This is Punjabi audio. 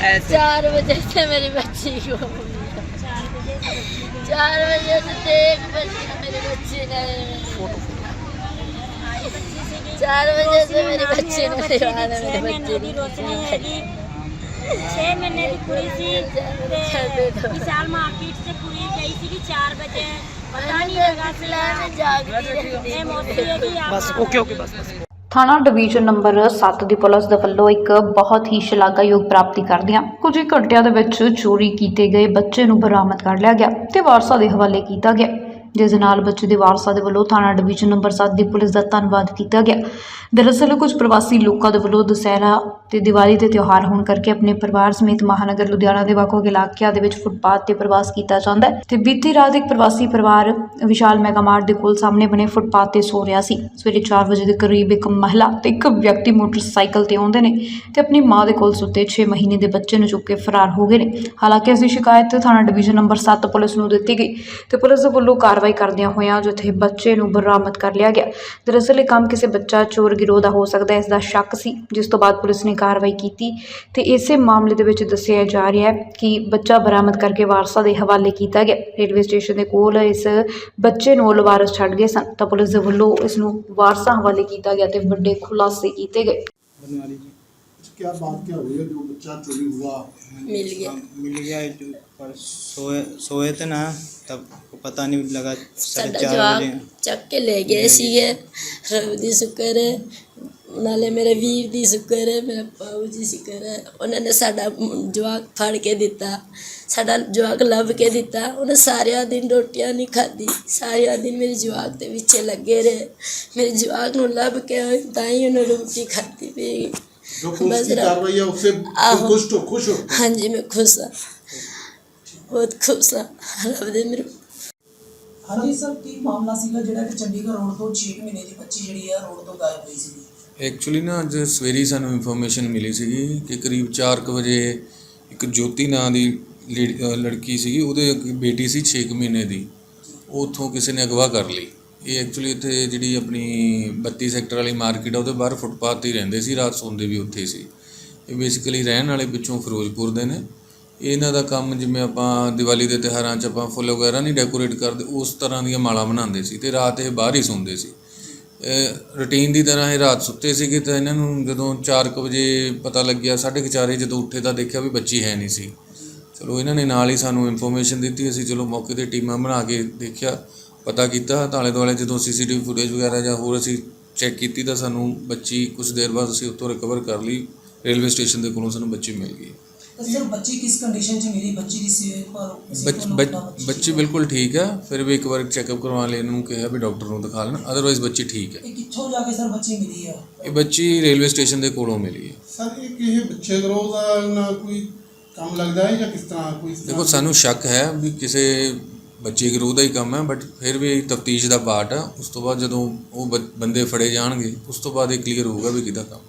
ऐसे चार बजे से मेरी बच्ची को चार बजे से एक बजे मेरी बच्ची ने चार बजे से मेरी बच्ची ने मेरी बच्ची ने छह महीने की पूरी सी विशाल मार्केट से पूरी गई थी कि चार बजे पता नहीं लगा जागती रहती है बस ओके ओके बस बस ਥਾਣਾ ਡਿਵੀਜ਼ਨ ਨੰਬਰ 7 ਦੀ ਪੁਲਿਸ ਦੇ ਵੱਲੋਂ ਇੱਕ ਬਹੁਤ ਹੀ ਸ਼ਲਾਘਾਯੋਗ ਪ੍ਰਾਪਤੀ ਕਰਦਿਆਂ ਕੁਝ ਹੀ ਘੰਟਿਆਂ ਦੇ ਵਿੱਚ ਚੋਰੀ ਕੀਤੇ ਗਏ ਬੱਚੇ ਨੂੰ ਬਰਾਮਦ ਕਰ ਲਿਆ ਗਿਆ ਤੇ ਵਾਰਸਾ ਦੇ ਹਵਾਲੇ ਕੀਤਾ ਗਿਆ। ਜਿਸ ਦੇ ਨਾਲ ਬੱਚੇ ਦੇ ਵਾਰਸਾਂ ਦੇ ਵੱਲੋਂ ਥਾਣਾ ਡਿਵੀਜ਼ਨ ਨੰਬਰ 7 ਦੀ ਪੁਲਿਸ ਦਾ ਧੰਨਵਾਦ ਕੀਤਾ ਗਿਆ। ਦਰਅਸਲ ਕੁਝ ਪ੍ਰਵਾਸੀ ਲੋਕਾਂ ਦੇ ਵੱਲੋਂ ਦੁਸਹਿਰਾ ਤੇ ਦੀਵਾਲੀ ਦੇ ਤਿਉਹਾਰ ਹੋਣ ਕਰਕੇ ਆਪਣੇ ਪਰਿਵਾਰ ਸਮੇਤ ਮਹਾਨਗਰ ਲੁਧਿਆਣਾ ਦੇ ਵੱਖ-ਵੱਖ ਇਲਾਕਿਆਂ ਦੇ ਵਿੱਚ ਫੁੱਟਪਾਥ ਤੇ ਪ੍ਰਵਾਸ ਕੀਤਾ ਜਾਂਦਾ ਹੈ ਤੇ ਬੀਤੀ ਰਾਤ ਇੱਕ ਪ੍ਰਵਾਸੀ ਪਰਿਵਾਰ ਵਿਸ਼ਾਲ ਮੈਗਾ ਮਾਰਟ ਦੇ ਕੋਲ ਸਾਹਮਣੇ ਬਣੇ ਫੁੱਟਪਾਥ ਤੇ ਸੋ ਰਿਹਾ ਸੀ। ਸਵੇਰੇ 4 ਵਜੇ ਦੇ ਕਰੀਬ ਇੱਕ ਮਹਿਲਾ ਤੇ ਇੱਕ ਵਿਅਕਤੀ ਮੋਟਰਸਾਈਕਲ ਤੇ ਆਉਂਦੇ ਨੇ ਤੇ ਆਪਣੀ ਮਾਂ ਦੇ ਕੋਲ ਸੁੱਤੇ 6 ਮਹੀਨੇ ਦੇ ਬੱਚੇ ਨੂੰ ਚੁੱਕ ਕੇ ਫਰਾਰ ਹੋ ਗਏ ਨੇ। ਹਾਲਾਂਕਿ ਇਸ ਦੀ ਸ਼ਿਕਾਇਤ ਥਾਣਾ ਡਿਵੀਜ਼ਨ ਨੰਬਰ 7 ਪੁਲਿਸ ਨੂੰ ਦਿੱਤੀ ਗਈ ਤੇ ਪੁਲਿਸ ਦੇ ਵੱਲੋਂ ਕਾਰ ਕਾਰਵਾਈ ਕਰਦਿਆਂ ਹੋਇਆਂ ਜਿੱਥੇ ਬੱਚੇ ਨੂੰ ਬਰਾਮਦ ਕਰ ਲਿਆ ਗਿਆ। ਦਰਅਸਲ ਇਹ ਕੰਮ ਕਿਸੇ ਬੱਚਾ ਚੋਰ ਗਿਰੋਹ ਦਾ ਹੋ ਸਕਦਾ ਹੈ, ਇਸ ਦਾ ਸ਼ੱਕ ਸੀ, ਜਿਸ ਤੋਂ ਬਾਅਦ ਪੁਲਿਸ ਨੇ ਕਾਰਵਾਈ ਕੀਤੀ। ਤੇ ਇਸੇ ਮਾਮਲੇ ਦੇ ਵਿੱਚ ਦੱਸਿਆ ਜਾ ਰਿਹਾ ਹੈ ਕਿ ਬੱਚਾ ਬਰਾਮਦ ਕਰਕੇ ਵਾਰਸਾ ਦੇ ਹਵਾਲੇ ਕੀਤਾ ਗਿਆ। ਰੇਲਵੇ ਸਟੇਸ਼ਨ ਦੇ ਕੋਲ ਇਸ ਬੱਚੇ ਨੂੰ ਲਵਾਰਸ ਛੱਡ ਗਏ ਸਨ। ਤਾਂ ਪੁਲਿਸ ਦੇ ਵੱਲੋਂ ਇਸ ਨੂੰ ਵਾਰਸਾ ਹਵਾਲੇ ਕੀਤਾ ਗਿਆ ਤੇ ਵੱਡੇ ਖੁਲਾਸੇ ਕੀਤੇ ਗਏ। क्या बात क्या हुई है जो बच्चा चोरी हुआ मिल गया मिल गया जो पर सोए सोए थे ना तब पता नहीं लगा साढ़े ਸਾਡਾ चार ਜਵਾਕ बजे ਚੱਕ ਕੇ ਲੈ ਗਏ ਸੀਗੇ ਰੱਬ ਦੀ ਸ਼ੁਕਰ ਹੈ ਨਾਲੇ ਮੇਰੇ ਵੀਰ ਦੀ ਸ਼ੁਕਰ ਹੈ ਮੇਰੇ ਪਾਉ ਜੀ ਸ਼ੁਕਰ ਹੈ ਉਹਨਾਂ ਨੇ ਸਾਡਾ ਮੁੰ- ਜਵਾਕ ਫੜ ਕੇ ਦਿੱਤਾ ਸਾਡਾ ਜਵਾਕ ਲੱਭ ਕੇ ਦਿੱਤਾ ਉਹਨੇ ਸਾਰਿਆਂ ਦਿਨ ਰੋਟੀਆਂ ਨਹੀਂ ਖਾਧੀ ਸਾਰਿਆਂ ਦਿਨ ਮੇਰੇ ਜਵਾਕ ਦੇ ਪਿੱਛੇ ਲੱਗੇ ਰਹੇ ਮੇਰੇ ਜਵਾਕ ਨੂੰ ਲੱਭ ਕੇ ਤਾਂ ਹੀ ਉਹਨੇ ਰੋਟੀ ਖਾਧੀ ਪਈ जो पुलिस बस की रब- कार्रवाई है उससे आहो। खुश हो खुश हो ਹਾਂਜੀ ਮੈਂ ਖੁਸ਼ ਹਾਂ ਬਹੁਤ ਖੁਸ਼ ਹਾਂ ਰੱਬ ਦੇ ਮੇਰੇ ਹਾਂਜੀ ਸਰ ਕੀ ਮਾਮਲਾ ਸੀਗਾ ਜਿਹੜਾ ਕਿ ਚੰਡੀਗੜ੍ਹ ਰੋਡ ਤੋਂ 6 ਮਹੀਨੇ ਦੀ ਬੱਚੀ ਜਿਹੜੀ ਆ ਰੋਡ ਤੋਂ ਗਾਇਬ ਹੋਈ ਸੀ ਐਕਚੁਅਲੀ ਨਾ ਅੱਜ ਸਵੇਰੇ ਹੀ ਸਾਨੂੰ ਇਨਫੋਰਮੇਸ਼ਨ ਮਿਲੀ ਸੀਗੀ ਕਿ ਕਰੀਬ 4:00 ਵਜੇ ਇੱਕ ਜੋਤੀ ਨਾਂ ਦੀ ਲੇਡੀ- ਅਹ ਲੜਕੀ ਸੀਗੀ ਉਹਦੇ ਇੱਕ ਬੇਟੀ ਸੀ 6 ਮਹੀਨੇ ਦੀ ਉਹ ਉੱਥੋਂ ਕਿਸੇ ਨੇ ਅਗਵਾ ਕਰ ਲਈ ਇਹ ਐਕਚੁਅਲੀ ਇੱਥੇ ਜਿਹੜੀ ਆਪਣੀ 32 ਸੈਕਟਰ ਵਾਲੀ ਮਾਰਕੀਟ ਆ, ਉਹਦੇ ਬਾਹਰ ਫੁੱਟਪਾਥ ਤੇ ਹੀ ਰਹਿੰਦੇ ਸੀ, ਰਾਤ ਸੌਂਦੇ ਵੀ ਉੱਥੇ ਸੀ। ਇਹ ਬੇਸਿਕਲੀ ਰਹਿਣ ਵਾਲੇ ਪਿੱਛੋਂ ਫਿਰੋਜ਼ਪੁਰ ਦੇ ਨੇ। ਇਹਨਾਂ ਦਾ ਕੰਮ ਜਿਵੇਂ ਆਪਾਂ ਦੀਵਾਲੀ ਦੇ ਤਿਉਹਾਰਾਂ 'ਚ ਆਪਾਂ ਫੁੱਲ ਵਗੈਰਾ ਨਹੀਂ ਡੈਕੋਰੇਟ ਕਰਦੇ, ਉਸ ਤਰ੍ਹਾਂ ਦੀਆਂ ਮਾਲਾ ਬਣਾਉਂਦੇ ਸੀ ਤੇ ਰਾਤ ਇਹ ਬਾਹਰ ਹੀ ਸੌਂਦੇ ਸੀ। ਰੁਟੀਨ ਦੀ ਤਰ੍ਹਾਂ ਇਹ ਰਾਤ ਸੁੱਤੇ ਸੀਗੇ ਤਾਂ ਇਹਨਾਂ ਨੂੰ ਜਦੋਂ 4:00 ਵਜੇ ਪਤਾ ਲੱਗਿਆ 4:30 ਜਦੋਂ ਉੱਠੇ ਤਾਂ ਦੇਖਿਆ ਵੀ ਬੱਚੀ ਹੈ ਨਹੀਂ ਸੀ। ਚਲੋ ਇਹਨਾਂ ਨੇ ਨਾਲ ਹੀ ਸਾਨੂੰ ਇਨਫੋਰਮੇਸ਼ਨ ਦਿੱਤੀ, ਅਸੀਂ ਚਲੋ ਮੌਕੇ ਤੇ ਟੀਮਾਂ ਬਣਾ ਕੇ ਦੇਖਿਆ। ਪਤਾ ਕੀਤਾ ਤਾਲੇ ਦੁਆਲੇ ਜਦੋਂ ਸੀਸੀਟੀਵੀ ਫੁਟੇਜ ਵਗੈਰਾ ਜਾਂ ਹੋਰ ਅਸੀਂ ਚੈੱਕ ਕੀਤੀ ਤਾਂ ਸਾਨੂੰ ਬੱਚੀ ਕੁਝ ਦੇਰ ਬਾਅਦ ਅਸੀਂ ਉੱਥੋਂ ਰਿਕਵਰ ਕਰ ਲਈ ਰੇਲਵੇ ਸਟੇਸ਼ਨ ਦੇ ਕੋਲੋਂ ਸਾਨੂੰ ਬੱਚੀ ਮਿਲ ਗਈ। ਤਾਂ ਸਰ ਬੱਚੀ ਕਿਸ ਕੰਡੀਸ਼ਨ 'ਚ ਮਿਲੀ? ਬੱਚੀ ਦੀ ਸਿਹਤ ਪਰ ਕਿਸੇ ਬੱਚ- ਤੋਂ ਬੱਚ- ਲੱਗਦਾ ਬੱਚੀ ਬਿਲਕੁਲ ਠੀਕ ਹੈ ਫਿਰ ਵੀ ਇੱਕ ਵਾਰ ਚੈੱਕਅਪ ਕਰਵਾ ਲੈਣ ਨੂੰ ਕਿਹਾ ਵੀ ਡਾਕਟਰ ਨੂੰ ਦਿਖਾ ਲੈਣ ਅਦਰਵਾਈਜ਼ ਬੱਚੀ ਠੀਕ ਹੈ। ਇਹ ਕਿੱਥੋਂ ਜਾ ਕੇ ਸਰ ਬੱਚੀ ਮਿਲੀ ਆ? ਇਹ ਬੱਚੀ ਰੇਲਵੇ ਸਟੇਸ਼ਨ ਦੇ ਕੋਲੋਂ ਮਿਲੀ ਹੈ। ਸਰ ਇਹ ਕਿਸੇ ਬੱਚੇ ਗਰੋਹ ਦਾ ਨਾ ਕੋਈ ਕੰਮ ਲੱਗਦਾ ਹੈ ਜਾਂ ਕਿਸ ਤਰ੍ਹਾਂ ਕੋਈ ਦੇਖੋ ਸਾਨੂੰ ਸ਼ੱਕ ਹੈ ਵੀ ਕਿਸੇ ਬੱਚੇ ਗਰੋਹ ਦਾ ਹੀ ਕੰਮ ਹੈ ਬਟ ਫਿਰ ਵੀ ਤਫਤੀਸ਼ ਦਾ ਪਾਰਟ ਆ ਉਸ ਤੋਂ ਬਾਅਦ ਜਦੋਂ ਉਹ ਬ- ਬੰਦੇ ਫੜੇ ਜਾਣਗੇ, ਉਸ ਤੋਂ ਬਾਅਦ ਇਹ ਕਲੀਅਰ ਹੋਊਗਾ ਵੀ ਕਿਹਦਾ ਕੰਮ